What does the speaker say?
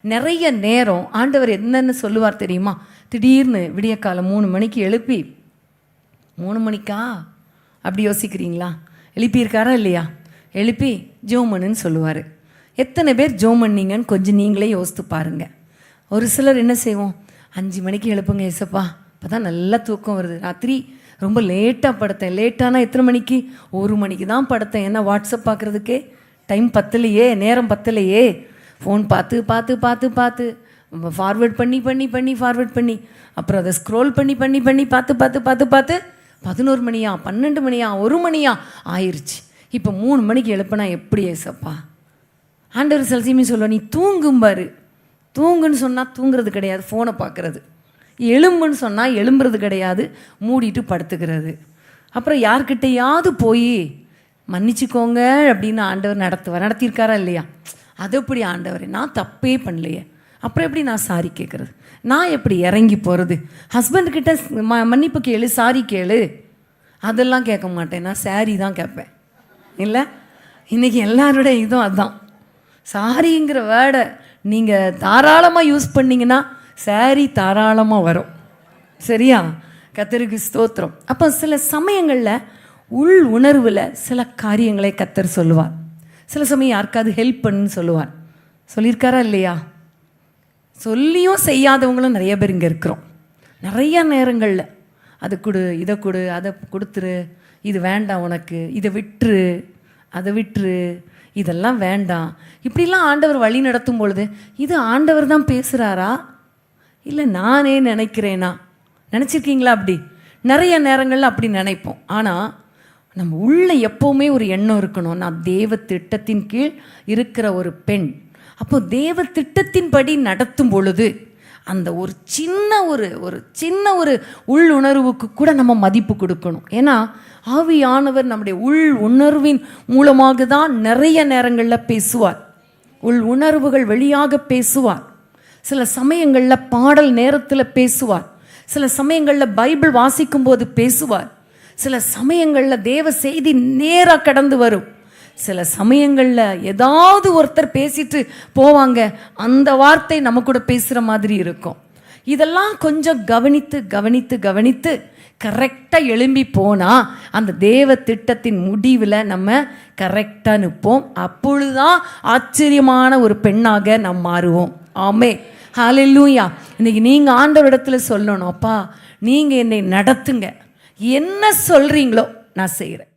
நிறைய நேரம் ஆண்டவர் என்னன்னு சொல்லுவார் தெரியுமா? திடீர்னு விடிய காலம் மூணு மணிக்கு எழுப்பி மூணு மணிக்கா? அப்படி யோசிக்கிறீங்களா? எழுப்பியிருக்காரா இல்லையா? எழுப்பி ஜோமனுன்னு சொல்லுவார். எத்தனை பேர் ஜோம் பண்ணீங்கன்னு கொஞ்சம் நீங்களே யோசித்து பாருங்க. ஒரு சிலர் என்ன செய்வோம்? அஞ்சு மணிக்கு எழுப்புங்க ஏசப்பா. அப்போ தான் நல்லா தூக்கம் வருது. ராத்திரி ரொம்ப லேட்டாக படுத்தேன். லேட்டானா எத்தனை மணிக்கு? ஒரு மணிக்கு தான் படுத்தேன். ஏன்னா வாட்ஸ்அப் பார்க்குறதுக்கே டைம் பத்தலையே நேரம் பத்தலையே. ஃபோன் பார்த்து பார்த்து பார்த்து பார்த்து. ஃபார்வேர்ட் பண்ணி பண்ணி பண்ணி ஃபார்வேர்ட் பண்ணி. அப்புறம் அதை ஸ்க்ரோல் பண்ணி பண்ணி பண்ணி பார்த்து பார்த்து பார்த்து பார்த்து. பதினோரு மணியா பன்னெண்டு மணியா ஒரு மணியா ஆயிடுச்சு இப்போ மூணு மணிக்கு எழுப்புனா எப்படி ஏசப்பா? ஆண்டவர் சில சொல்லுவா நீ தூங்கும்பாரு தூங்குன்னு சொன்னால் தூங்குறது கிடையாது ஃபோனை பார்க்குறது. எலும்புன்னு சொன்னால் எலும்புறது கிடையாது மூடிட்டு படுத்துக்கிறது. அப்புறம் யார்கிட்டையாவது போய் மன்னிச்சுக்கோங்க அப்படின்னு ஆண்டவர் நடத்துவார். நடத்தியிருக்காரா இல்லையா? அது எப்படி ஆண்டவர்? நான் தப்பே பண்ணலையே. அப்புறம் எப்படி நான் சாரி கேட்குறது நான் எப்படி இறங்கி போகிறது ஹஸ்பண்ட்கிட்ட ம மன்னிப்பு கேளு சாரி கேளு. அதெல்லாம் கேட்க மாட்டேன். நான் சாரி தான் கேட்பேன். இல்லை? இன்றைக்கி எல்லாரோட இதுவும் அதுதான் சாரிங்கிற வேர்டை நீங்கள் தாராளமாக யூஸ் பண்ணிங்கன்னா சாரி தாராளமாக வரும். சரியா? கத்தருக்கு ஸ்தோத்திரம். அப்போ சில சமயங்களில் உள் உணர்வில் சில காரியங்களை கத்தர் சொல்லுவார். சில சமயம் யாருக்காவது ஹெல்ப் பண்ணுன்னு சொல்லுவார். சொல்லியிருக்காரா இல்லையா? சொல்லியும் செய்யாதவங்களும் நிறைய பேர் இங்கே இருக்கிறோம். நிறைய நேரங்களில். அது கொடு இதை கொடு அதை கொடுத்துரு இது வேண்டாம் உனக்கு இதை விட்டுரு அதை விட்டுரு இதெல்லாம் வேண்டாம். இப்படிலாம் ஆண்டவர் வழி நடத்தும் பொழுது இது ஆண்டவர் தான் பேசுகிறாரா இல்லை நானே நினைக்கிறேனா? நினச்சிருக்கீங்களா அப்படி? நிறைய நேரங்களில் அப்படி நினைப்போம். ஆனால் நம்ம உள்ள எப்போவுமே ஒரு எண்ணம் இருக்கணும். நான் தேவ திட்டத்தின் கீழ் இருக்கிற ஒரு பெண். அப்போ தேவ திட்டத்தின்படி நடத்தும் பொழுது அந்த ஒரு சின்ன ஒரு ஒரு சின்ன ஒரு உள் உணர்வுக்கு கூட நம்ம மதிப்பு கொடுக்கணும். ஏன்னா ஆவியானவர் நம்முடைய உள் உணர்வின் மூலமாக தான் நிறைய நேரங்களில் பேசுவார். உள் உணர்வுகள் வெளியாக பேசுவார். சில சமயங்களில் பாடல் நேரத்தில் பேசுவார். சில சமயங்களில் பைபிள் வாசிக்கும் போது பேசுவார். சில சமயங்களில் தேவ செய்தி நேராக கடந்து வரும். சில சமயங்களில் ஏதாவது ஒருத்தர் பேசிட்டு போவாங்க அந்த வார்த்தை நம்ம கூட பேசுகிற மாதிரி இருக்கும். இதெல்லாம் கொஞ்சம் கவனித்து கவனித்து கவனித்து கரெக்டாக எழும்பி போனால் அந்த தேவ திட்டத்தின் முடிவில் நம்ம கரெக்டாக நிற்போம் அப்பொழுதுதான் ஆச்சரியமான ஒரு பெண்ணாக நாம் மாறுவோம். ஆமே ஹalleluya இன்னைக்கு நீங்கள் ஆண்டவரிடத்துல சொல்லணும் அப்பா நீங்கள் என்னை நடத்துங்க. என்ன சொல்கிறீங்களோ நான் செய்கிறேன்